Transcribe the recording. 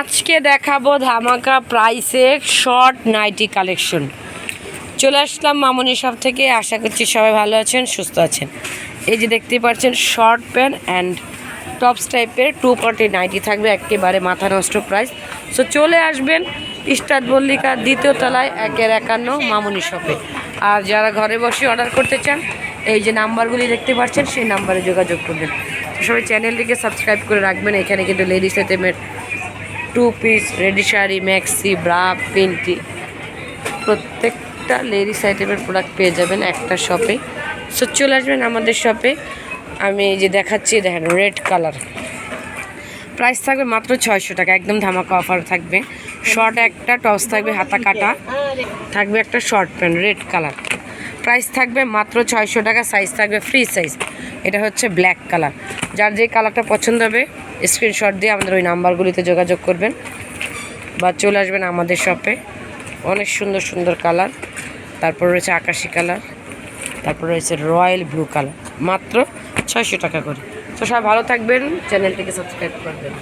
আজকে দেখাবো ধামাকা প্রাইসে শর্ট নাইটি কালেকশন। চলে আসলাম মামনি শপ থেকে। আশা করছি সবাই ভালো আছেন, সুস্থ আছেন। এই যে দেখতে পাচ্ছেন, শর্ট প্যান্ট অ্যান্ড টপস টাইপের টু পার্টি নাইটি থাকবে, একেবারে মাথা নষ্ট প্রাইস। সো চলে আসবেন ইস্টার্ট মল্লিকা দ্বিতীয় তলায়, একের একান্ন মামনি শপে। আর যারা ঘরে বসে অর্ডার করতে চান, এই যে নাম্বারগুলি দেখতে পাচ্ছেন, সেই নাম্বারে যোগাযোগ করবেন। সবাই চ্যানেলটিকে সাবস্ক্রাইব করে রাখবেন, এখানে কিন্তু লেডিস আইটেমের two piece ready sari maxi bra panty প্রত্যেকটা লেডিস আইটেমের প্রোডাক্ট পেয়ে যাবেন একটা শপে সো চলে আসবেন আমাদের শপে আমি যে দেখাচ্ছি দেখেন রেড কালার প্রাইস থাকবে মাত্র ছয়শো টাকা, একদম ধামাকা অফার থাকবে। শর্ট একটা টস থাকবে হাতা কাটা থাকবে একটা short pant red colour price থাকবে মাত্র ছয়শো টাকা সাইজ থাকবে ফ্রি সাইজ এটা হচ্ছে ব্ল্যাক কালার যার যে কালারটা পছন্দ হবে স্ক্রিনশট দিয়ে আমাদের ওই নাম্বারগুলিতে যোগাযোগ করবেন বা চলে আসবেন আমাদের শপে অনেক সুন্দর সুন্দর কালার তারপর রয়েছে আকাশি কালার তারপর রয়েছে রয়্যাল ব্লু কালার মাত্র ছয়শো টাকা করে। তো সবাই ভালো থাকবেন চ্যানেলটিকে সাবস্ক্রাইব করবেন।